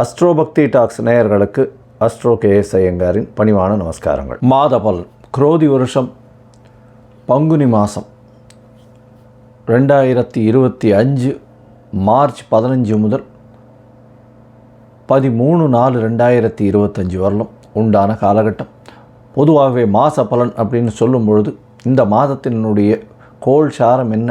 அஸ்ட்ரோபக்தி talks நேயர்களுக்கு astro KS ஐயங்காரின் பணிவான நமஸ்காரங்கள். மாத பலன் குரோதி வருஷம் பங்குனி மாதம் ரெண்டாயிரத்தி இருபத்தி அஞ்சு மார்ச் பதினஞ்சு முதல் பதிமூணு நாலு ரெண்டாயிரத்தி இருபத்தஞ்சி வரலும் உண்டான காலகட்டம். பொதுவாகவே மாத பலன் அப்படின்னு சொல்லும் பொழுது இந்த மாதத்தினுடைய கோள் சாரம் என்ன?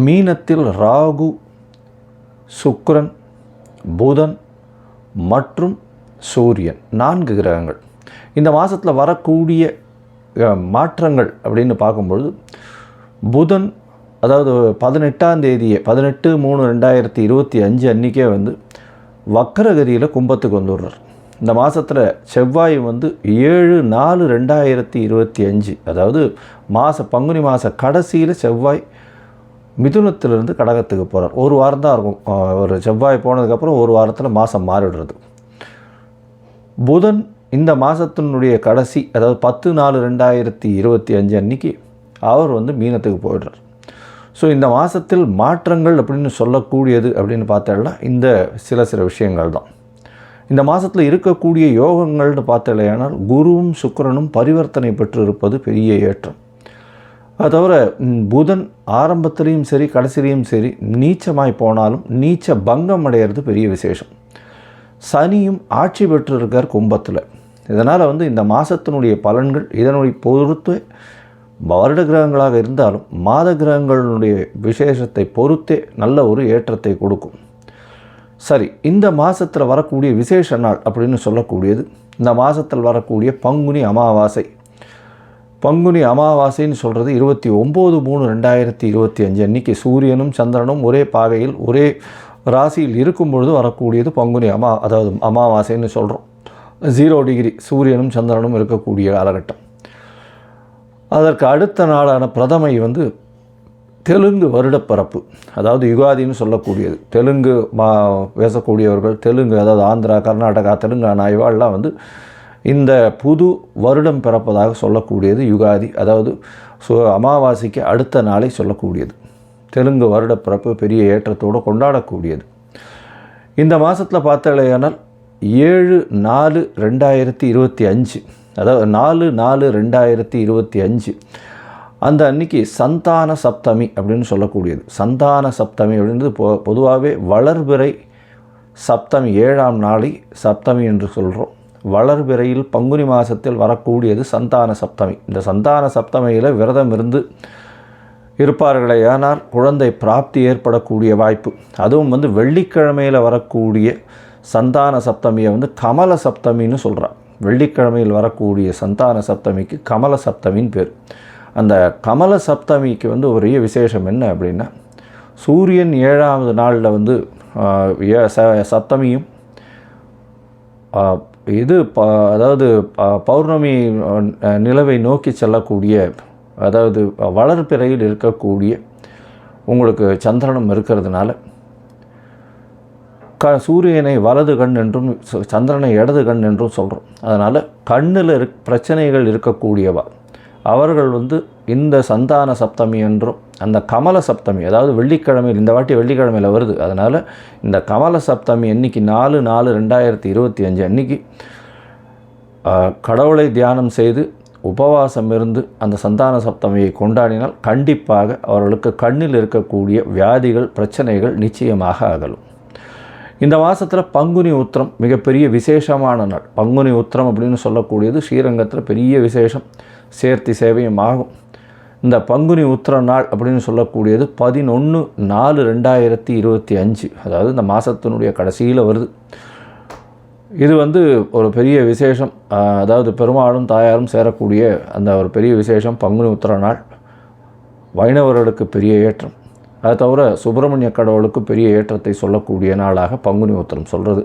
மீனத்தில் ராகு சுக்ரன் புதன் மற்றும் சூரியன். நான்கு கிரகங்கள். இந்த மாதத்தில் வரக்கூடிய மாற்றங்கள் அப்படின்னு பார்க்கும்பொழுது புதன் அதாவது பதினெட்டாம் தேதியே பதினெட்டு மூணு ரெண்டாயிரத்தி இருபத்தி அஞ்சு அன்றைக்கே வந்து வக்கரகதியில் கும்பத்துக்கு வந்துடுறார். இந்த மாதத்தில் செவ்வாய் வந்து ஏழு நாலு ரெண்டாயிரத்தி இருபத்தி அஞ்சு அதாவது மாத பங்குனி மாத கடைசியில் செவ்வாய் மிதுனத்திலிருந்து கடகத்துக்கு போகிறார் ஒரு வாரம் தான் இருக்கும் ஒரு செவ்வாய் போனதுக்கப்புறம் ஒரு வாரத்தில் மாதம் மாறிடுறது புதன் இந்த மாதத்தினுடைய கடைசி அதாவது பத்து நாலு ரெண்டாயிரத்தி இருபத்தி அஞ்சு அன்னைக்கு அவர் வந்து மீனத்துக்கு போயிடுறார். ஸோ இந்த மாதத்தில் மாற்றங்கள் அப்படின்னு சொல்லக்கூடியது அப்படின்னு பார்த்தேன்னா இந்த சில சில விஷயங்கள் தான். இந்த மாதத்தில் இருக்கக்கூடிய யோகங்கள்னு பார்த்தலையானால் குருவும் சுக்கரனும் பரிவர்த்தனை பெற்று இருப்பது பெரிய ஏற்றம். அது தவிர புதன் ஆரம்பத்துலேயும் சரி கடைசிலையும் சரி நீச்சமாய் போனாலும் நீச்ச பங்கம் அடையிறது பெரிய விசேஷம். சனியும் ஆட்சி பெற்றிருக்கார் கும்பத்தில். இதனால் வந்து இந்த மாதத்தினுடைய பலன்கள் இதனுடைய பொறுத்து வருட கிரகங்களாக இருந்தாலும் மாத கிரகங்களுடைய விசேஷத்தை பொறுத்தே நல்ல ஒரு ஏற்றத்தை கொடுக்கும். சரி இந்த மாதத்தில் வரக்கூடிய விசேஷ நாள் அப்படின்னு சொல்லக்கூடியது இந்த மாதத்தில் வரக்கூடிய பங்குனி அமாவாசை. பங்குனி அமாவாசைன்னு சொல்கிறது இருபத்தி ஒம்பது மூணு ரெண்டாயிரத்தி இருபத்தி அஞ்சு அன்னைக்கு சூரியனும் சந்திரனும் ஒரே பாகையில் ஒரே ராசியில் இருக்கும் பொழுது வரக்கூடியது பங்குனி அமா அதாவது அமாவாசைன்னு சொல்கிறோம் ஜீரோ டிகிரி சூரியனும் சந்திரனும் இருக்கக்கூடிய காலகட்டம். அதற்கு அடுத்த நாளான பிரதமை வந்து தெலுங்கு வருடப்பரப்பு அதாவது யுகாதின்னு சொல்லக்கூடியது. தெலுங்கு மா பேசக்கூடியவர்கள் தெலுங்கு அதாவது ஆந்திரா கர்நாடகா தெலுங்கானா இவாள்லாம் வந்து இந்த புது வருடம் பிறப்பதாக சொல்லக்கூடியது யுகாதி அதாவது சு அமாவாசைக்கு அடுத்த நாளை சொல்லக்கூடியது. தெலுங்கு வருடப்பிறப்பு பெரிய ஏற்றத்தோடு கொண்டாடக்கூடியது. இந்த மாதத்தில் பார்த்தாலேயானால் ஏழு நாலு ரெண்டாயிரத்தி இருபத்தி அஞ்சு அதாவது நாலு நாலு ரெண்டாயிரத்தி இருபத்தி அஞ்சு அந்த அன்னைக்கு சந்தான சப்தமி அப்படின்னு சொல்லக்கூடியது. சந்தான சப்தமி அப்படின்றது பொ பொதுவாகவே வளர்பிறை சப்தமி ஏழாம் நாளை சப்தமி என்று சொல்கிறோம் வளர்பிறையில் பங்குனி மாதத்தில் வரக்கூடியது சந்தான சப்தமி. இந்த சந்தான சப்தமியில் விரதம் இருந்து இருப்பார்களே ஆனால் குழந்தை பிராப்தி ஏற்படக்கூடிய வாய்ப்பு. அதுவும் வந்து வெள்ளிக்கிழமையில் வரக்கூடிய சந்தான சப்தமியை வந்து கமல சப்தமின்னு சொல்கிறான் வெள்ளிக்கிழமையில் வரக்கூடிய சந்தான சப்தமிக்கு கமல சப்தமின்னு பேர். அந்த கமல சப்தமிக்கு வந்து ஒரே விசேஷம் என்ன அப்படின்னா சூரியன் ஏழாவது நாளில் வந்து ஏ- ச- சப்தமியும் இது ப அதாவது ப- பௌர்ணமி நிலவை நோக்கி செல்லக்கூடிய அதாவது வளர்பிறையில் இருக்கக்கூடிய உங்களுக்கு சந்திரனும் இருக்கிறதுனால க சூரியனை வலது கண் என்றும் சந்திரனை இடது கண் என்றும் சொல்கிறோம் அதனால் கண்ணில் இருக் பிரச்சனைகள் இருக்கக்கூடியவா? அவர்கள் வந்து இந்த சந்தான சப்தமி என்றும் அந்த கமல சப்தமி அதாவது வெள்ளிக்கிழமையில் இந்த வாட்டி வெள்ளிக்கிழமையில் வருது. அதனால் இந்த கமல சப்தமி அன்னைக்கு நாலு நாலு ரெண்டாயிரத்தி இருபத்தி அஞ்சு அன்னைக்கு கடவுளை தியானம் செய்து உபவாசம் இருந்து அந்த சந்தான சப்தமியை கொண்டாடினால் கண்டிப்பாக அவர்களுக்கு கண்ணில் இருக்கக்கூடிய வியாதிகள் பிரச்சனைகள் நிச்சயமாக அகலும். இந்த மாதத்தில் பங்குனி உத்திரம் மிகப்பெரிய விசேஷமான நாள். பங்குனி உத்திரம் அப்படின்னு சொல்லக்கூடியது ஸ்ரீரங்கத்தில் பெரிய விசேஷம். சேர்த்தி சேவையும் ஆகும். இந்த பங்குனி உத்திர நாள் அப்படின்னு சொல்லக்கூடியது பதினொன்று நாலு ரெண்டாயிரத்தி இருபத்தி அஞ்சு. அதாவது இந்த மாதத்தினுடைய கடைசியில் வருது. இது வந்து ஒரு பெரிய விசேஷம். அதாவது பெருமாளும் தாயாரும் சேரக்கூடிய அந்த ஒரு பெரிய விசேஷம் பங்குனி உத்திர நாள். வைணவர்களுக்கு பெரிய ஏற்றம். அதை தவிர சுப்பிரமணிய கடவுளுக்கு பெரிய ஏற்றத்தை சொல்லக்கூடிய நாளாக பங்குனி உத்திரம் சொல்கிறது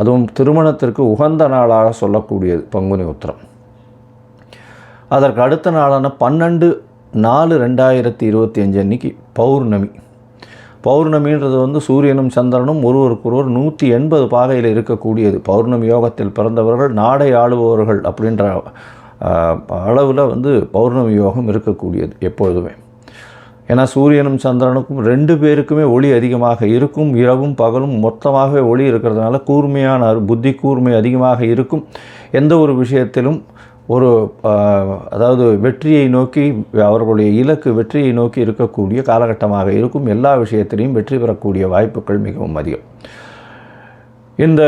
அதுவும் திருமணத்திற்கு உகந்த நாளாக சொல்லக்கூடியது பங்குனி உத்திரம். அதற்கு அடுத்த நாளான பன்னெண்டு நாலு ரெண்டாயிரத்தி இருபத்தி அஞ்சு அன்னைக்கு பௌர்ணமி. பௌர்ணமின்றது வந்து சூரியனும் சந்திரனும் ஒருவருக்கொருவர் நூற்றி எண்பது பாகையில் இருக்கக்கூடியது. பௌர்ணமி யோகத்தில் பிறந்தவர்கள் நாடை ஆளுபவர்கள் அப்படின்ற அளவில் வந்து பௌர்ணமி யோகம் இருக்கக்கூடியது எப்பொழுதுமே. ஏன்னா சூரியனும் சந்திரனுக்கும் ரெண்டு பேருக்குமே ஒளி அதிகமாக இருக்கும். இரவும் பகலும் மொத்தமாகவே ஒளி இருக்கிறதுனால கூர்மையான புத்தி கூர்மை அதிகமாக இருக்கும். எந்த ஒரு விஷயத்திலும் ஒரு அதாவது வெற்றியை நோக்கி அவர்களுடைய இலக்கு வெற்றியை நோக்கி இருக்கக்கூடிய காலகட்டமாக இருக்கும் எல்லா விஷயத்திலையும் வெற்றி பெறக்கூடிய வாய்ப்புகள் மிகவும் அதிகம். இந்த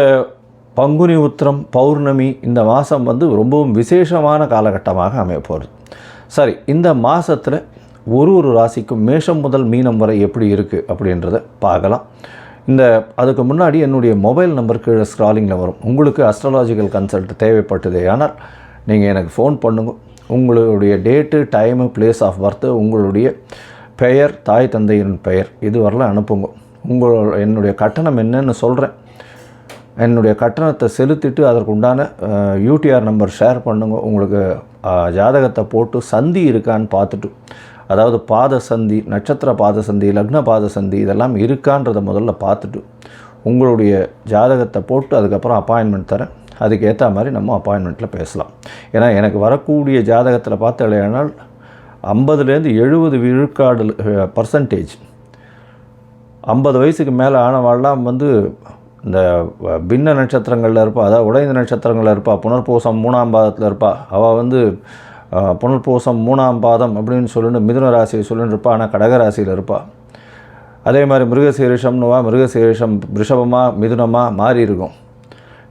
பங்குனி உத்திரம் பௌர்ணமி இந்த மாதம் வந்து ரொம்பவும் விசேஷமான காலகட்டமாக அமைய போகிறது சரி இந்த மாதத்தில் ஒரு ஒரு ராசிக்கும் மேஷம் முதல் மீனம் வரை எப்படி இருக்குது அப்படின்றத பார்க்கலாம். இந்த அதுக்கு முன்னாடி என்னுடைய மொபைல் நம்பர் கீழே ஸ்க்ராலிங்கில் வரும். உங்களுக்கு அஸ்ட்ராலாஜிக்கல் கன்சல்ட் தேவைப்பட்டதே. ஆனால் நீங்கள் எனக்கு ஃபோன் பண்ணுங்க. உங்களுடைய date time place of birth உங்களுடைய பெயர் தாய் தந்தையின் பெயர் இது அனுப்புங்க. உங்களோட என்னுடைய கட்டணம் என்னன்னு சொல்கிறேன் என்னுடைய கட்டணத்தை செலுத்திட்டு அதற்கு உண்டான யூடிஆர் நம்பர் ஷேர் பண்ணுங்க. உங்களுக்கு ஜாதகத்தை போட்டு சந்தி இருக்கான்னு பார்த்துட்டு. அதாவது பாத சந்தி நட்சத்திர பாத சந்தி லக்ன பாத சந்தி இதெல்லாம் இருக்கான்றதை முதல்ல பார்த்துட்டு உங்களுடைய ஜாதகத்தை போட்டு அதுக்கப்புறம் அப்பாயின்மெண்ட் தரேன். அதுக்கு ஏற்ற மாதிரி நம்ம அப்பாயின்மெண்ட்டில் பேசலாம். ஏன்னா எனக்கு வரக்கூடிய ஜாதகத்தில் பார்த்தாலேயானால் ஐம்பதுலேருந்து எழுபது விழுக்காடு பர்சன்டேஜ் ஐம்பது வயசுக்கு மேலே ஆனவாள்லாம் வந்து இந்த பின்ன நட்சத்திரங்களில் இருப்பா அதாவது உடைந்த நட்சத்திரங்களில் இருப்பா புனர்பூசம் மூணாம் பாதத்தில் இருப்பா அவள் வந்து புனர்பூசம் மூணாம் பாதம் அப்படின்னு சொல்லிட்டு மிதுன ராசியை சொல்லிட்டு இருப்பா ஆனால் கடகராசியில் இருப்பாள் அதே மாதிரி மிருகசீரிஷம்னுவா மிருகசீரிஷம் ரிஷபமாக மிதுனமாக மாறி இருக்கும்.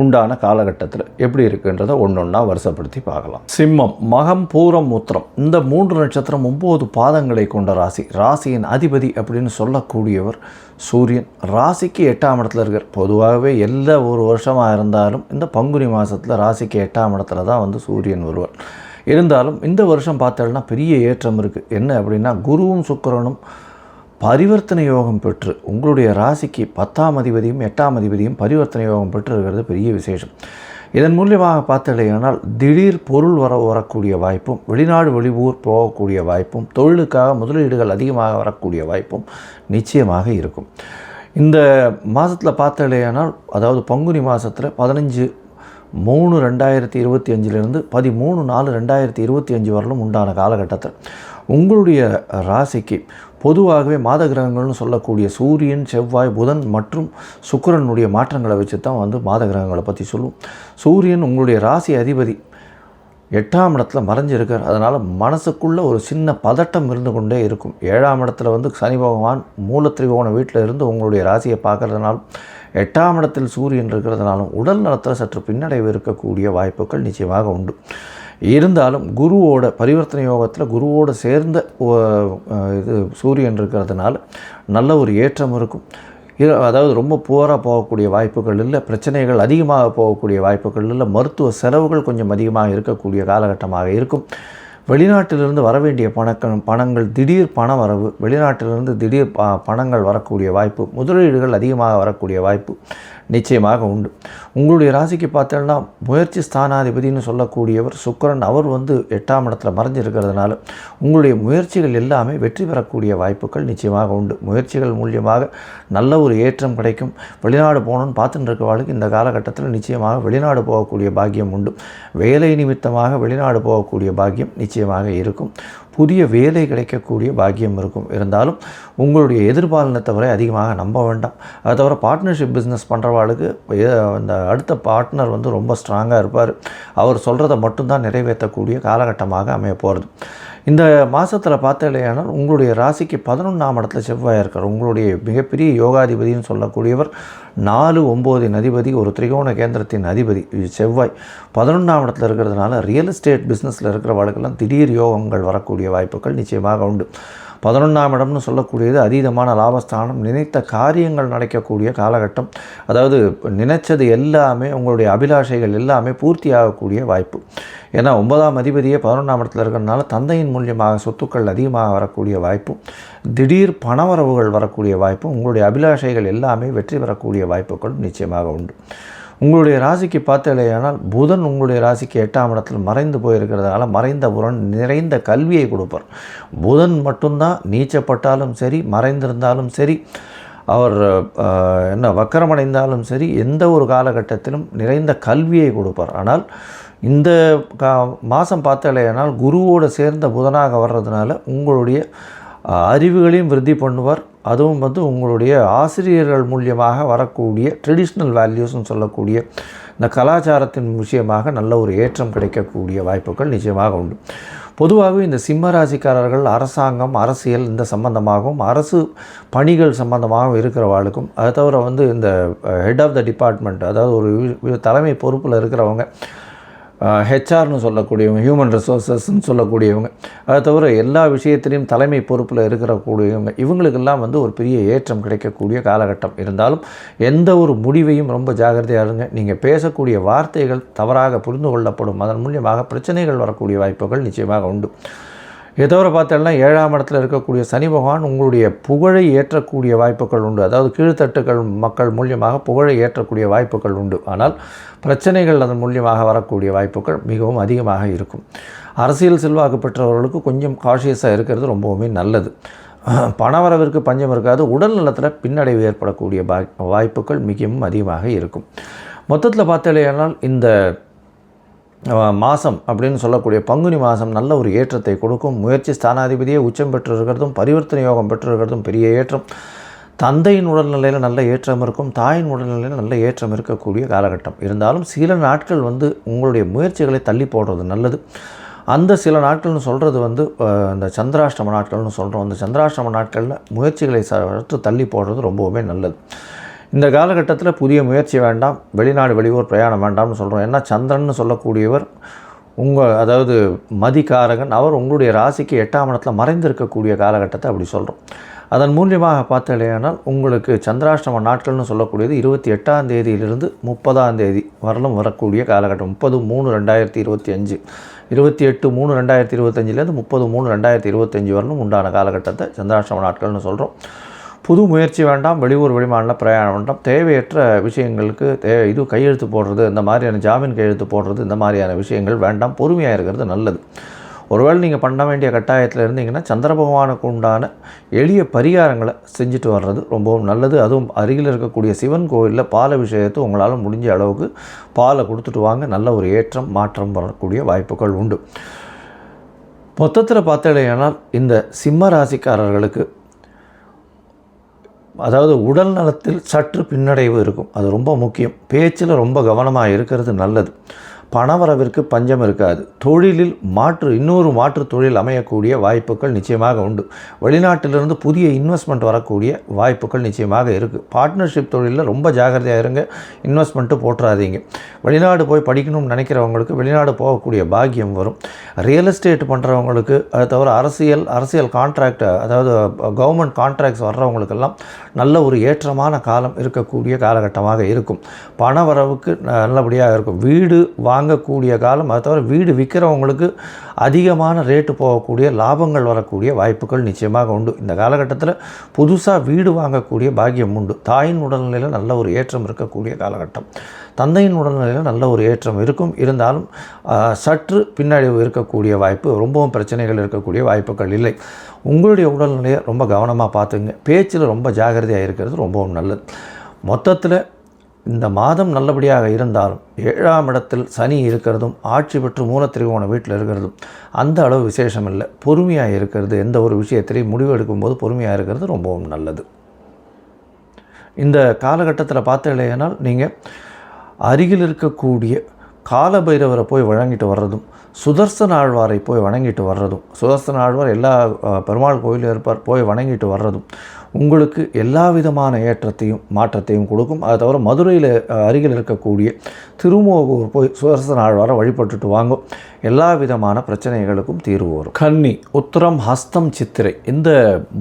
உண்டான காலகட்டத்தில் எப்படி இருக்குன்றதை ஒன்று ஒன்றா வருஷப்படுத்தி பார்க்கலாம். சிம்மம் மகம் பூரம் உத்திரம். இந்த மூன்று நட்சத்திரம் ஒம்பது பாதங்களை கொண்ட ராசி. ராசியின் அதிபதி அப்படின்னு சொல்லக்கூடியவர் சூரியன். ராசிக்கு எட்டாம் இடத்துல இருக்கார். பொதுவாகவே எல்லா ஒரு வருஷமாக இருந்தாலும் இந்த பங்குனி மாதத்தில் ராசிக்கு எட்டாம் இடத்துல தான் வந்து சூரியன் வருவார். இருந்தாலும் இந்த வருஷம் பார்த்தோம்னா பெரிய ஏற்றம் இருக்குது என்ன அப்படின்னா குருவும் சுக்கிரனும் பரிவர்த்தனை யோகம் பெற்று உங்களுடைய ராசிக்கு பத்தாம் அதிபதியும் எட்டாம் அதிபதியும் பரிவர்த்தனை யோகம் பெற்று இருக்கிறது பெரிய விசேஷம். இதன் மூலியமாக பார்த்தலையானால் திடீர் பொருள் வர வரக்கூடிய வாய்ப்பும் வெளிநாடு வெளியூர் போகக்கூடிய வாய்ப்பும் தொழிலுக்காக முதலீடுகள் அதிகமாக வரக்கூடிய வாய்ப்பும் நிச்சயமாக இருக்கும். இந்த மாதத்தில் பார்த்தலையானால் அதாவது பங்குனி மாதத்தில் பதினஞ்சு மூணு ரெண்டாயிரத்தி இருபத்தி அஞ்சிலிருந்து பதிமூணு நாலு ரெண்டாயிரத்தி இருபத்தி அஞ்சு வரலும் உண்டான காலகட்டத்தில். உங்களுடைய ராசிக்கு பொதுவாகவே மாத கிரகங்கள்னு சொல்லக்கூடிய சூரியன் செவ்வாய் புதன் மற்றும் சுக்கிரனுடைய மாற்றங்களை வச்சு தான் வந்து மாத கிரகங்களை பற்றி சொல்லுவோம் சூரியன் உங்களுடைய ராசி அதிபதி எட்டாம் இடத்துல மறைஞ்சிருக்கார். அதனால் மனசுக்குள்ளே ஒரு சின்ன பதட்டம் இருந்து கொண்டே இருக்கும். ஏழாம் இடத்துல வந்து சனி பகவான் மூலத்திரிகோண வீட்டில் இருந்து உங்களுடைய ராசியை பார்க்கறதுனாலும் எட்டாம் இடத்தில் சூரியன் இருக்கிறதுனாலும் உடல் நலத்தில் சற்று பின்னடைவு இருக்கக்கூடிய வாய்ப்புகள் நிச்சயமாக உண்டு. இருந்தாலும் குருவோட பரிவர்த்தனை யோகத்தில் குருவோடு சேர்ந்த ஓ- இது சூரியன் இருக்கிறதுனால நல்ல ஒரு ஏற்றம் இருக்கும். அதாவது ரொம்ப புவராக போகக்கூடிய வாய்ப்புகள் இல்லை பிரச்சனைகள் அதிகமாக போகக்கூடிய வாய்ப்புகள் இல்லை மருத்துவ செலவுகள் கொஞ்சம் அதிகமாக இருக்கக்கூடிய காலகட்டமாக இருக்கும். வெளிநாட்டிலிருந்து வர வேண்டிய பணக்கள் பணங்கள் திடீர் பண வரவு வெளிநாட்டிலிருந்து திடீர் ப பணங்கள் வரக்கூடிய வாய்ப்பு முதலீடுகள் அதிகமாக வரக்கூடிய வாய்ப்பு நிச்சயமாக உண்டு. உங்களுடைய ராசிக்கு பார்த்தோம்னா முயற்சி ஸ்தானாதிபதினு சொல்லக்கூடியவர் சுக்கரன் அவர் வந்து எட்டாம் இடத்துல மறைஞ்சிருக்கிறதுனால உங்களுடைய முயற்சிகள் எல்லாமே வெற்றி பெறக்கூடிய வாய்ப்புகள் நிச்சயமாக உண்டு. முயற்சிகள் மூலியமாக நல்ல ஒரு ஏற்றம் கிடைக்கும். வெளிநாடு போகணும்னு பார்த்துட்டு இருக்கவாளுக்கு இந்த காலகட்டத்தில் நிச்சயமாக வெளிநாடு போகக்கூடிய பாக்கியம் உண்டு. வேலை நிமித்தமாக வெளிநாடு போகக்கூடிய பாக்கியம் நிச்சயமாக இருக்கும். புதிய வேலை கிடைக்கக்கூடிய பாக்கியம் இருக்கும். இருந்தாலும் உங்களுடைய எதிர்பாலனத்தை வரை அதிகமாக நம்ப வேண்டாம். அதை தவிர பார்ட்னர்ஷிப் பிஸ்னஸ் பண்ணுறவா அவளுக்கு இந்த அடுத்த பார்ட்னர் வந்து ரொம்ப ஸ்ட்ராங்காக இருப்பார். அவர் சொல்கிறத மட்டும்தான் நிறைவேற்றக்கூடிய காலகட்டமாக அமைய போகிறது இந்த மாதத்தில் பார்த்தலையானால் உங்களுடைய ராசிக்கு பதினொன்றாம் இடத்துல செவ்வாய் இருக்கார். உங்களுடைய மிகப்பெரிய யோகாதிபதினு சொல்லக்கூடியவர் நாலு ஒம்போதின் அதிபதி ஒரு திரிகோண கேந்திரத்தின் அதிபதி செவ்வாய். பதினொன்றாம் இடத்துல இருக்கிறதுனால ரியல் எஸ்டேட் பிஸ்னஸில் இருக்கிறவர்களுக்கெல்லாம் திடீர் யோகங்கள் வரக்கூடிய வாய்ப்புகள் நிச்சயமாக உண்டு. பதினொன்றாம் இடம்னு சொல்லக்கூடியது அதீதமான லாபஸ்தானம். நினைத்த காரியங்கள் நடக்கக்கூடிய காலகட்டம். அதாவது நினைச்சது எல்லாமே உங்களுடைய அபிலாஷைகள் எல்லாமே பூர்த்தி ஆகக்கூடிய வாய்ப்பு. ஏன்னா ஒன்பதாம் அதிபதியே பதினொன்றாம் இடத்துல இருக்கிறதுனால தந்தையின் மூலியமாக சொத்துக்கள் அதிகமாக வரக்கூடிய வாய்ப்பும் திடீர் பணவரவுகள் வரக்கூடிய வாய்ப்பும் உங்களுடைய அபிலாஷைகள் எல்லாமே வெற்றி பெறக்கூடிய வாய்ப்புகளும் நிச்சயமாக உண்டு. உங்களுடைய ராசிக்கு பார்த்தலையானால் புதன் உங்களுடைய ராசிக்கு எட்டாம் இடத்துல மறைந்து போயிருக்கிறதுனால மறைந்த புறன் நிறைந்த கல்வியை கொடுப்பார். புதன் மட்டும்தான் நீச்சப்பட்டாலும் சரி மறைந்திருந்தாலும் சரி அவர் என்ன வக்கரமடைந்தாலும் சரி எந்த ஒரு காலகட்டத்திலும் நிறைந்த கல்வியை கொடுப்பார். ஆனால் இந்த கா மாதம் பார்த்தாலேயானால் குருவோடு சேர்ந்த புதனாக வர்றதுனால உங்களுடைய அறிவுகளையும் விருத்தி பண்ணுவார். அதுவும் வந்து உங்களுடைய ஆசிரியர்கள் மூலியமாக வரக்கூடிய ட்ரெடிஷ்னல் வேல்யூஸ்னு சொல்லக்கூடிய இந்த கலாச்சாரத்தின் விஷயமாக நல்ல ஒரு ஏற்றம் கிடைக்கக்கூடிய வாய்ப்புகள் நிச்சயமாக உண்டு. பொதுவாகவே இந்த சிம்ம ராசிக்காரர்கள் அரசாங்கம் அரசியல் இந்த சம்பந்தமாகவும் அரசு பணிகள் சம்பந்தமாகவும் இருக்கிறவாளுக்கும் அதை தவிர வந்து இந்த ஹெட் ஆஃப் த டிபார்ட்மெண்ட் அதாவது ஒரு தலைமை பொறுப்பில் இருக்கிறவங்க ஹெச்ஆர்னு சொல்லக்கூடியவங்க ஹியூமன் ரிசோர்ஸஸ்ன்னு சொல்லக்கூடியவங்க. அதை தவிர எல்லா விஷயத்திலையும் தலைமை பொறுப்பில் இருக்கிறக்கூடியவங்க இவங்களுக்கெல்லாம் வந்து ஒரு பெரிய ஏற்றம் கிடைக்கக்கூடிய காலகட்டம். இருந்தாலும் எந்த ஒரு முடிவையும் ரொம்ப ஜாகிரதையாக இருங்க. நீங்கள் பேசக்கூடிய வார்த்தைகள் தவறாக புரிந்து கொள்ளப்படும். அதன் மூலியமாக பிரச்சனைகள் வரக்கூடிய வாய்ப்புகள் நிச்சயமாக உண்டு. தவிர பார்த்தோம்னா ஏழாம் இடத்துல இருக்கக்கூடிய சனி பகவான் உங்களுடைய புகழை ஏற்றக்கூடிய வாய்ப்புகள் உண்டு. அதாவது கீழ்த்தட்டுக்கள் மக்கள் மூலியமாக புகழை ஏற்றக்கூடிய வாய்ப்புகள் உண்டு. ஆனால் பிரச்சனைகள் அதன் மூலியமாக வரக்கூடிய வாய்ப்புகள் மிகவும் அதிகமாக இருக்கும். அரசியல் செல்வாக்கு பெற்றவர்களுக்கு கொஞ்சம் காஷியஸாக இருக்கிறது ரொம்பவுமே நல்லது. பணவரவிற்கு பஞ்சம் இருக்காது. உடல் நலத்தில் பின்னடைவு ஏற்படக்கூடிய வாய்ப்புகள் மிகவும் அதிகமாக இருக்கும். மொத்தத்தில் பார்த்தாலேயானால் இந்த மாதம் அப்படின்னு சொல்லக்கூடிய பங்குனி மாதம் நல்ல ஒரு ஏற்றத்தை கொடுக்கும். முயற்சி ஸ்தானாதிபதியே உச்சம் பெற்று இருக்கிறதும் பரிவர்த்தனை யோகம் பெற்று இருக்கிறதும் பெரிய ஏற்றம். தந்தையின் உடல்நிலையில் நல்ல ஏற்றம் இருக்கும் தாயின் உடல்நிலையில் நல்ல ஏற்றம் இருக்கக்கூடிய காலகட்டம். இருந்தாலும் சில நாட்கள் வந்து உங்களுடைய முயற்சிகளை தள்ளி போடுறது நல்லது. அந்த சில நாட்கள்னு சொல்கிறது வந்து இந்த சந்திராஷ்டம நாட்கள்னு சொல்கிறோம் அந்த சந்திராஷ்டம நாட்களில் முயற்சிகளை சற்று தள்ளி போடுறது ரொம்பவுமே நல்லது. இந்த காலகட்டத்தில் புதிய முயற்சி வேண்டாம் வெளிநாடு வெளியூர் பிரயாணம் வேண்டாம்னு சொல்கிறோம் ஏன்னா சந்திரன்னு சொல்லக்கூடியவர் உங்கள் அதாவது மதிகாரகன் அவர் உங்களுடைய ராசிக்கு எட்டாம் இடத்துல மறைந்திருக்கக்கூடிய காலகட்டத்தை அப்படி சொல்கிறோம் அதன் மூலியமாக பார்த்தலையானால் உங்களுக்கு சந்திராஷ்டம நாட்கள்னு சொல்லக்கூடியது இருபத்தி எட்டாம் தேதியிலிருந்து முப்பதாம் தேதி வரலும் வரக்கூடிய காலகட்டம். முப்பது மூணு ரெண்டாயிரத்தி இருபத்தி அஞ்சு. இருபத்தி எட்டு மூணு ரெண்டாயிரத்தி இருபத்தஞ்சிலேருந்து முப்பது மூணு ரெண்டாயிரத்தி இருபத்தஞ்சி வரலும் உண்டான காலகட்டத்தை சந்திராஷ்டம நாட்கள்னு சொல்கிறோம் புது முயற்சி வேண்டாம் வெளியூர் வெளிமாநில பிரயாணம் வேண்டாம். தேவையற்ற விஷயங்களுக்கு தே இது கையெழுத்து போடுறது இந்த மாதிரியான ஜாமீன் கையெழுத்து போடுறது இந்த மாதிரியான விஷயங்கள் வேண்டாம். பொறுமையாக இருக்கிறது நல்லது. ஒருவேளை நீங்கள் பண்ண வேண்டிய கட்டாயத்தில் இருந்தீங்கன்னா சந்திர பகவானுக்கு உண்டான எளிய பரிகாரங்களை செஞ்சுட்டு வர்றது ரொம்பவும் நல்லது. அதுவும் அருகில் இருக்கக்கூடிய சிவன் கோவிலில் பால விஷயத்தை உங்களால் முடிஞ்ச அளவுக்கு பாலை கொடுத்துட்டு வாங்க. நல்ல ஒரு ஏற்றம் மாற்றம் வரக்கூடிய வாய்ப்புகள் உண்டு. மொத்தத்தில் பார்த்தீங்கன்னா இந்த சிம்ம ராசிக்காரர்களுக்கு அதாவது உடல் நலத்தில் சற்று பின்னடைவு இருக்கும். அது ரொம்ப முக்கியம். பேச்சில் ரொம்ப கவனமாக இருக்கிறது நல்லது. பணவரவிற்கு பஞ்சம் இருக்காது. தொழிலில் மாற்று இன்னொரு மாற்று தொழில் அமையக்கூடிய வாய்ப்புகள் நிச்சயமாக உண்டு. வெளிநாட்டிலிருந்து புதிய இன்வெஸ்ட்மெண்ட் வரக்கூடிய வாய்ப்புகள் நிச்சயமாக இருக்குது பார்ட்னர்ஷிப் தொழிலில் ரொம்ப ஜாகிரதையாக இருங்க. இன்வெஸ்ட்மெண்ட்டு போட்டுறாதீங்க வெளிநாடு போய் படிக்கணும்னு நினைக்கிறவங்களுக்கு வெளிநாடு போகக்கூடிய பாக்கியம் வரும். ரியல் எஸ்டேட் பண்ணுறவங்களுக்கு அதை தவிர அரசியல் அரசியல் கான்ட்ராக்ட் அதாவது கவர்மெண்ட் கான்ட்ராக்ட்ஸ் வர்றவங்களுக்கெல்லாம் நல்ல ஒரு ஏற்றமான காலம் இருக்கக்கூடிய காலகட்டமாக இருக்கும். பண வரவுக்கு நல்லபடியாக இருக்கும். வீடு வாங்கக்கூடிய காலம் அதை தவிர வீடு விற்கிறவங்களுக்கு அதிகமான ரேட்டு போகக்கூடிய லாபங்கள் வரக்கூடிய வாய்ப்புகள் நிச்சயமாக உண்டு. இந்த காலகட்டத்தில் புதுசாக வீடு வாங்கக்கூடிய பாக்கியம் உண்டு. தாயின் உடல்நிலையில் நல்ல ஒரு ஏற்றம் இருக்கக்கூடிய காலகட்டம். தந்தையின் உடல்நிலையில் நல்ல ஒரு ஏற்றம் இருக்கும். இருந்தாலும் சற்று பின்னடைவு இருக்கக்கூடிய வாய்ப்பு ரொம்பவும் பிரச்சனைகள் இருக்கக்கூடிய வாய்ப்புகள் இல்லை. உங்களுடைய உடல்நிலையை ரொம்ப கவனமாக பார்த்துங்க பேச்சில் ரொம்ப ஜாகிரதையாக இருக்கிறது ரொம்பவும் நல்லது. மொத்தத்தில் இந்த மாதம் நல்லபடியாக இருந்தாலும் ஏழாம் இடத்தில் சனி இருக்கிறதும் ஆட்சி பெற்று மூலத்திரிகோண வீட்டில் இருக்கிறதும் அந்த அளவு விசேஷம் இல்லை. பொறுமையாக இருக்கிறது எந்த ஒரு விஷயத்திலையும் முடிவு எடுக்கும்போது பொறுமையாக இருக்கிறது ரொம்பவும் நல்லது. இந்த காலகட்டத்தில் பார்த்தீங்களேனால் நீங்கள் அருகில் இருக்கக்கூடிய காலபைரவரை போய் வழங்கிட்டு வர்றதும் சுதர்சன ஆழ்வாரை போய் வணங்கிட்டு வர்றதும் சுதர்சன ஆழ்வார் எல்லா பெருமாள் கோயிலும் இருப்பார் போய் வணங்கிட்டு வர்றதும் உங்களுக்கு எல்லா விதமான ஏற்றத்தையும் மாற்றத்தையும் கொடுக்கும். அதை தவிர மதுரையில் அருகில் இருக்கக்கூடிய திருமோகூர் போய் சுதர்சன ஆழ்வாரை வழிபட்டுட்டு வாங்கும் எல்லா விதமான பிரச்சனைகளுக்கும் தீர்வு வரும். கன்னி உத்தரம் ஹஸ்தம் சித்திரை. இந்த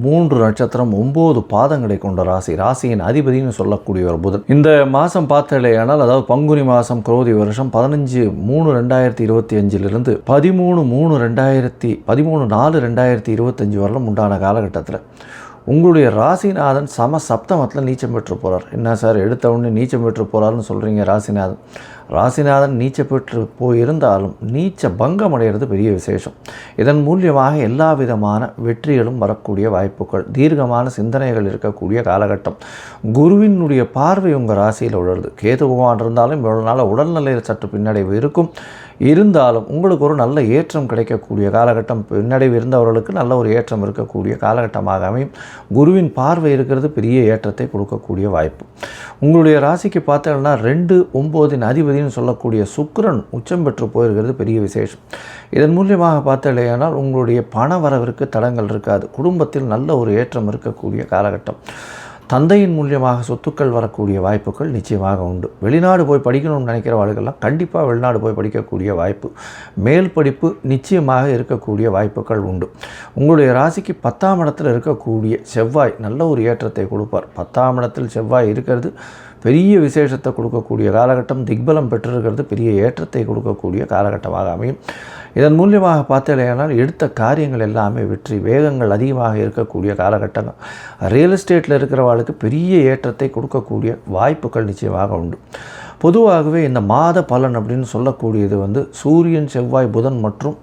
மூன்று நட்சத்திரம் ஒம்பது பாதங்களை கொண்ட ராசி. ராசியின் அதிபதினு சொல்லக்கூடிய ஒரு புதன். இந்த மாதம் பார்த்தலையானால் அதாவது பங்குனி மாதம் குரோதி வருஷம் பதினஞ்சு மூணு ரெண்டாயிரத்தி இருபத்தி அஞ்சிலிருந்து பதிமூணு மூணு ரெண்டாயிரத்தி பதிமூணு நாலு ரெண்டாயிரத்தி இருபத்தஞ்சி வரலும் உண்டான காலகட்டத்தில். உங்களுடைய ராசிநாதன் சம சப்தமத்தில் நீச்சம் பெற்று போகிறார் என்ன சார் எடுத்த உடனே நீச்சம் பெற்று போகிறாருன்னு சொல்கிறீங்க ராசிநாதன். ராசிநாதன் நீச்ச பெற்று போயிருந்தாலும் நீச்ச பங்கம் அடைகிறது பெரிய விசேஷம். இதன் மூலியமாக எல்லா விதமான வெற்றிகளும் வரக்கூடிய வாய்ப்புகள் தீர்க்கமான சிந்தனைகள் இருக்கக்கூடிய காலகட்டம். குருவினுடைய பார்வை உங்கள் ராசியில் உழருது. கேது பகவான் இருந்தாலும் இவ்வளோ நாள் உடல்நிலையில் சற்று பின்னடைவு இருக்கும். இருந்தாலும் உங்களுக்கு ஒரு நல்ல ஏற்றம் கிடைக்கக்கூடிய காலகட்டம் பின்னடைவு இருந்தவர்களுக்கு நல்ல ஒரு ஏற்றம் இருக்கக்கூடிய காலகட்டமாக அமையும். குருவின் பார்வை இருக்கிறது பெரிய ஏற்றத்தை கொடுக்கக்கூடிய வாய்ப்பு. உங்களுடைய ராசிக்கு பார்த்தீங்கன்னா ரெண்டு ஒம்போதின் அதிபதினு சொல்லக்கூடிய சுக்கரன் உச்சம் பெற்று போயிருக்கிறது பெரிய விசேஷம். இதன் மூலியமாக பார்த்தலையானால் உங்களுடைய பண வரவிற்கு தடங்கள் இருக்காது. குடும்பத்தில் நல்ல ஒரு ஏற்றம் இருக்கக்கூடிய காலகட்டம். தந்தையின் மூலியமாக சொத்துக்கள் வரக்கூடிய வாய்ப்புகள் நிச்சயமாக உண்டு. வெளிநாடு போய் படிக்கணும்னு நினைக்கிறவர்களுக்கெல்லாம் கண்டிப்பாக வெளிநாடு போய் படிக்கக்கூடிய வாய்ப்பு மேல் படிப்பு நிச்சயமாக இருக்கக்கூடிய வாய்ப்புகள் உண்டு. உங்களுடைய ராசிக்கு பத்தாம் இடத்தில் இருக்கக்கூடிய செவ்வாய் நல்ல ஒரு ஏற்றத்தை கொடுப்பார். பத்தாம் இடத்தில் செவ்வாய் இருக்கிறது பெரிய விசேஷத்தை கொடுக்கக்கூடிய காலகட்டம் திக்பலம் பெற்றிருக்கிறது பெரிய ஏற்றத்தை கொடுக்கக்கூடிய காலகட்டமாக அமையும். இதன் மூலியமாக பார்த்தீங்கன்னா எடுத்த காரியங்கள் எல்லாமே வெற்றி வேகங்கள் அதிகமாக இருக்கக்கூடிய காலகட்டங்கள். ரியல் எஸ்டேட்டில் இருக்கிறவர்களுக்கு பெரிய ஏற்றத்தை கொடுக்கக்கூடிய வாய்ப்புகள் நிச்சயமாக உண்டு. பொதுவாகவே இந்த மாத பலன் அப்படின்னு சொல்லக்கூடியது வந்து சூரியன் செவ்வாய் புதன் மற்றும்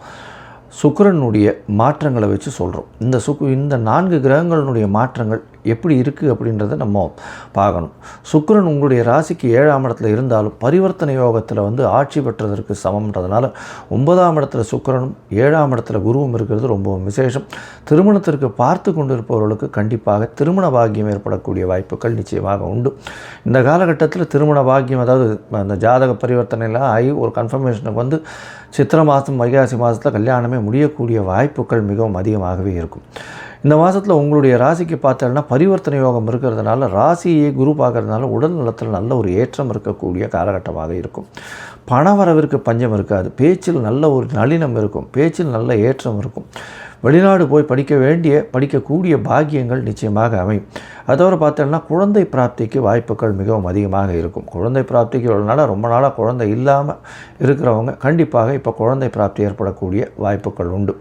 சுக்கரனுடைய மாற்றங்களை வச்சு சொல்கிறோம் இந்த சுக்கு இந்த நான்கு கிரகங்களினுடைய மாற்றங்கள் எப்படி இருக்குது அப்படின்றத நம்ம பார்க்கணும். சுக்கரன் உங்களுடைய ராசிக்கு ஏழாம் இடத்துல இருந்தாலும் பரிவர்த்தனை யோகத்தில் வந்து ஆட்சி பெற்றதற்கு சமம்ன்றதுனால ஒன்பதாம் இடத்துல சுக்கரனும் ஏழாம் இடத்துல குருவும் இருக்கிறது ரொம்ப விசேஷம். திருமணத்திற்கு பார்த்து கொண்டு இருப்பவர்களுக்கு கண்டிப்பாக திருமண பாக்கியம் ஏற்படக்கூடிய வாய்ப்புகள் நிச்சயமாக உண்டு. இந்த காலகட்டத்தில் திருமண பாக்கியம் அதாவது அந்த ஜாதக பரிவர்த்தனைலாம் ஆகி ஒரு கன்ஃபர்மேஷனுக்கு வந்து சித்திர மாதம் வைகாசி மாதத்தில் கல்யாணமே முடியக்கூடிய வாய்ப்புகள் மிகவும் அதிகமாகவே இருக்கும். இந்த மாதத்தில் உங்களுடைய ராசிக்கு பார்த்தோன்னா பரிவர்த்தனை யோகம் இருக்கிறதுனால ராசியை குரு பார்க்கறதுனால உடல் நலத்தில் நல்ல ஒரு ஏற்றம் இருக்கக்கூடிய காலகட்டமாக இருக்கும். பண வரவிற்கு பஞ்சம் இருக்காது. பேச்சில் நல்ல ஒரு நளினம் இருக்கும். பேச்சில் நல்ல ஏற்றம் இருக்கும். வெளிநாடு போய் படிக்க வேண்டிய படிக்கக்கூடிய பாக்கியங்கள் நிச்சயமாக அமையும். அதோடு பார்த்தோம்னா குழந்தை பிராப்திக்கு வாய்ப்புகள் மிகவும் அதிகமாக இருக்கும். குழந்தை பிராப்திக்கு உள்ளனால நாளாக ரொம்ப நாளாக குழந்தை இல்லாமல் இருக்கிறவங்க கண்டிப்பாக இப்போ குழந்தை பிராப்தி ஏற்படக்கூடிய வாய்ப்புகள் உண்டு.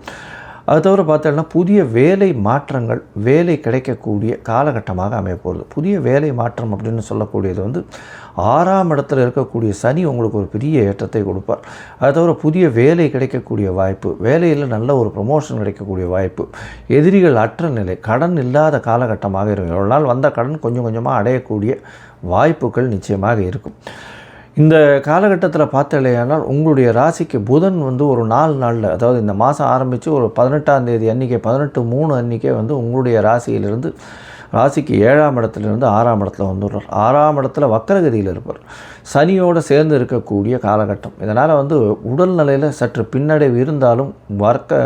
அது தவிர பார்த்தோம்னா புதிய வேலை மாற்றங்கள் வேலை கிடைக்கக்கூடிய காலகட்டமாக அமையப்போகிறது புதிய வேலை மாற்றம் அப்படின்னு சொல்லக்கூடியது வந்து ஆறாம் இடத்துல இருக்கக்கூடிய சனி உங்களுக்கு ஒரு பெரிய ஏற்றத்தை கொடுப்பார். அது தவிர புதிய வேலை கிடைக்கக்கூடிய வாய்ப்பு வேலையில் நல்ல ஒரு ப்ரொமோஷன் கிடைக்கக்கூடிய வாய்ப்பு எதிரிகள் அற்ற நிலை கடன் இல்லாத காலகட்டமாக இருக்கும். எவ்வளோ நாள் வந்த கடன் கொஞ்சம் கொஞ்சமாக அடையக்கூடிய வாய்ப்புகள் நிச்சயமாக இருக்கும். இந்த காலகட்டத்தில் பார்த்தலையானால் உங்களுடைய ராசிக்கு புதன் வந்து ஒரு நாலு நாளில் அதாவது இந்த மாதம் ஆரம்பித்து ஒரு பதினெட்டாம் தேதி அன்றைக்கே பதினெட்டு மூணு அன்றைக்கே வந்து உங்களுடைய ராசியிலிருந்து ராசிக்கு ஏழாம் இடத்துலேருந்து ஆறாம் இடத்துல வந்துடுறார். ஆறாம் இடத்துல வக்கரகதியில் இருப்பார். சனியோடு சேர்ந்து இருக்கக்கூடிய காலகட்டம். இதனால் வந்து உடல்நிலையில் சற்று பின்னடைவு இருந்தாலும் வர்க்க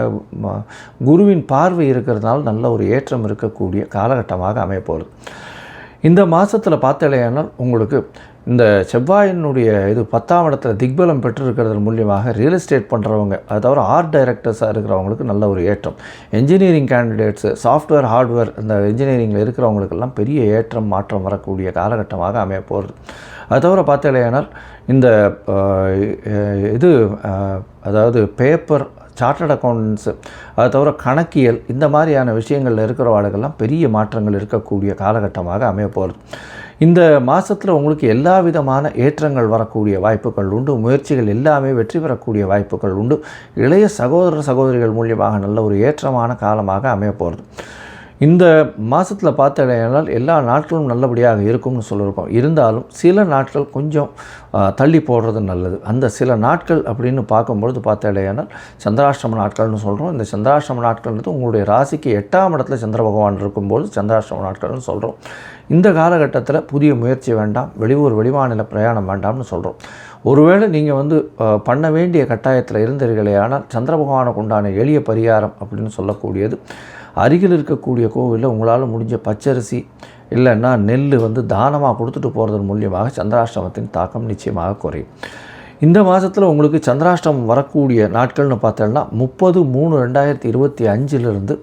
குருவின் பார்வை இருக்கிறதுனால நல்ல ஒரு ஏற்றம் இருக்கக்கூடிய காலகட்டமாக அமையப்போகுது. இந்த மாதத்தில் பார்த்தலையானால் உங்களுக்கு இந்த செவ்வாயினுடைய இது பத்தாம் இடத்துல திக்பலம் பெற்றிருக்கிறது மூலியமாக ரியல் எஸ்டேட் பண்ணுறவங்க அது தவிர ஆர்ட் டைரக்டர்ஸாக இருக்கிறவங்களுக்கு நல்ல ஒரு ஏற்றம். என்ஜினியரிங் கேண்டிடேட்ஸு சாஃப்ட்வேர் ஹார்ட்வேர் இந்த இன்ஜினியரிங்கில் இருக்கிறவங்களுக்கெல்லாம் பெரிய ஏற்றம் மாற்றம் வரக்கூடிய காலகட்டமாக அமைய போகிறது அது தவிர பார்த்தலையானால் இந்த இது அதாவது பேப்பர் சார்ட்டர்ட் அக்கௌண்டன்ஸு அது தவிர கணக்கியல் இந்த மாதிரியான விஷயங்களில் இருக்கிற ஆளுகள்லாம் பெரிய மாற்றங்கள் இருக்கக்கூடிய காலகட்டமாக அமைய போகிறது இந்த மாதத்தில் உங்களுக்கு எல்லா விதமான ஏற்றங்கள் வரக்கூடிய வாய்ப்புகள் உண்டு. முயற்சிகள் எல்லாமே வெற்றி பெறக்கூடிய வாய்ப்புகள் உண்டு. இளைய சகோதர சகோதரிகள் மூலியமாக நல்ல ஒரு ஏற்றமான காலமாக அமையப்போகிறது இந்த மாதத்தில் பார்த்தடையானால் எல்லா நாட்களும் நல்லபடியாக இருக்கும்னு சொல்லியிருக்கோம். இருந்தாலும் சில நாட்கள் கொஞ்சம் தள்ளி போடுறது நல்லது. அந்த சில நாட்கள் அப்படின்னு பார்க்கும்பொழுது பார்த்தடையானால் சந்திராஷ்டம நாட்கள்னு சொல்கிறோம் இந்த சந்திராஷ்டிரம நாட்கள்ன்றது உங்களுடைய ராசிக்கு எட்டாம் இடத்துல சந்திர பகவான் இருக்கும்போது சந்திராஷ்டிரம நாட்கள்னு சொல்கிறோம் இந்த காலகட்டத்தில் புதிய முயற்சி வேண்டாம். வெளியூர் வெளிமாநில பிரயாணம் வேண்டாம்னு சொல்கிறோம் ஒருவேளை நீங்கள் வந்து பண்ண வேண்டிய கட்டாயத்தில் இருந்தீர்களே ஆனால் சந்திர பகவானுக்கு உண்டான எளிய பரிகாரம் அப்படின்னு சொல்லக்கூடியது. அருகில் இருக்கக்கூடிய கோவிலில் உங்களால் முடிஞ்ச பச்சரிசி இல்லைன்னா நெல் வந்து தானமாக கொடுத்துட்டு போகிறதன் மூலியமாக சந்திராஷ்டமத்தின் தாக்கம் நிச்சயமாக குறையும். இந்த மாதத்தில் உங்களுக்கு சந்திராஷ்டமம் வரக்கூடிய நாட்கள்னு பார்த்தோம்னா முப்பது மூணு ரெண்டாயிரத்தி இருபத்தி அஞ்சிலிருந்து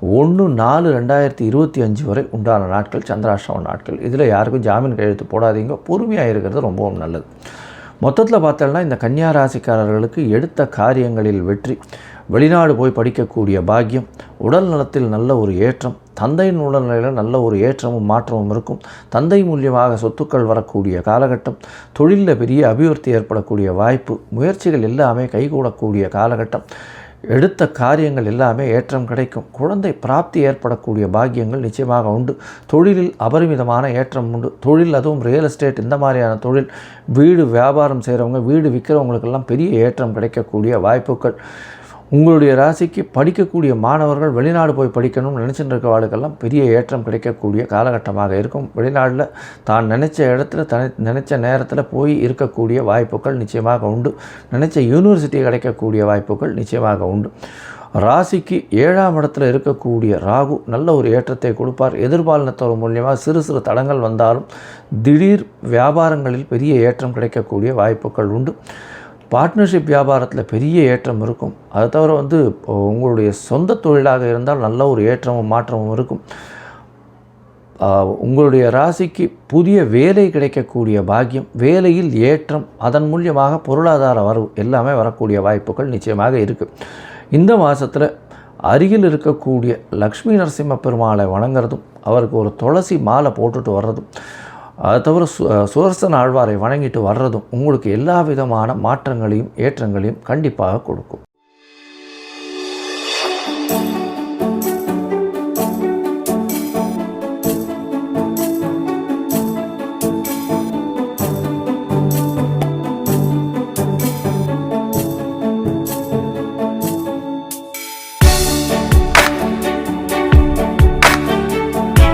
ஒன்று நாலு ரெண்டாயிரத்தி இருபத்தி அஞ்சு வரை உண்டான நாட்கள் சந்திராஷ்டம நாட்கள். இதில் யாருக்கும் ஜாமீன் கையெழுத்து போடாதீங்க. பொறுமையாக இருக்கிறது ரொம்பவும் நல்லது. மொத்தத்தில் பார்த்தோம்னா இந்த கன்னியா ராசிக்காரர்களுக்கு எடுத்த காரியங்களில் வெற்றி வெளிநாடு போய் படிக்கக்கூடிய பாக்கியம் உடல் நலத்தில் நல்ல ஒரு ஏற்றம் தந்தையின் உடல்நிலையில் நல்ல ஒரு ஏற்றமும் மாற்றமும் இருக்கும். தந்தை மூலியமாக சொத்துக்கள் வரக்கூடிய காலகட்டம் தொழிலில் பெரிய அபிவிருத்தி ஏற்படக்கூடிய வாய்ப்பு முயற்சிகள் எல்லாமே கைகூடக்கூடிய காலகட்டம். எடுத்த காரியங்கள் எல்லாமே ஏற்றம் கிடைக்கும். குழந்தை பிராப்தி ஏற்படக்கூடிய பாக்கியங்கள் நிச்சயமாக உண்டு. தொழிலில் அபரிமிதமான ஏற்றம் உண்டு. தொழில் அதுவும் ரியல் எஸ்டேட் இந்த மாதிரியான தொழில் வீடு வியாபாரம் செய்கிறவங்க வீடு விற்கிறவங்களுக்கெல்லாம் பெரிய ஏற்றம் கிடைக்கக்கூடிய வாய்ப்புகள். உங்களுடைய ராசிக்கு படிக்கக்கூடிய மாணவர்கள் வெளிநாடு போய் படிக்கணும்னு நினச்சிட்டு இருக்கவாளுக்கெல்லாம் பெரிய ஏற்றம் கிடைக்கக்கூடிய காலகட்டமாக இருக்கும். வெளிநாட்டில் தான் நினச்ச இடத்துல தனி நினச்ச நேரத்தில் போய் இருக்கக்கூடிய வாய்ப்புகள் நிச்சயமாக உண்டு. நினச்ச யூனிவர்சிட்டி கிடைக்கக்கூடிய வாய்ப்புகள் நிச்சயமாக உண்டு. ராசிக்கு ஏழாம் இடத்துல இருக்கக்கூடிய ராகு நல்ல ஒரு ஏற்றத்தை கொடுப்பார். எதிர்பாலினத்தவர் மூலியமாக சிறு சிறு தடங்கள் வந்தாலும் திடீர் வியாபாரங்களில் பெரிய ஏற்றம் கிடைக்கக்கூடிய வாய்ப்புகள் உண்டு. பார்ட்னர்ஷிப் வியாபாரத்தில் பெரிய ஏற்றம் இருக்கும். அதை தவிர வந்து உங்களுடைய சொந்த தொழிலாக இருந்தால் நல்ல ஒரு ஏற்றமும் மாற்றமும் இருக்கும். உங்களுடைய ராசிக்கு புதிய வேலை கிடைக்கக்கூடிய பாக்கியம் வேலையில் ஏற்றம் அதன் மூலியமாக பொருளாதார வரவு எல்லாமே வரக்கூடிய வாய்ப்புகள் நிச்சயமாக இருக்குது இந்த மாதத்தில் அருகில் இருக்கக்கூடிய லக்ஷ்மி நரசிம்ம பெருமாளை வணங்குறதும் அவருக்கு ஒரு துளசி மாலை போட்டுட்டு வர்றதும் அது தவிர சு சுதர்சன ஆழ்வாரை வணங்கிட்டு வர்றதும் உங்களுக்கு எல்லா விதமான மாற்றங்களையும் ஏற்றங்களையும் கண்டிப்பாக கொடுக்கும்.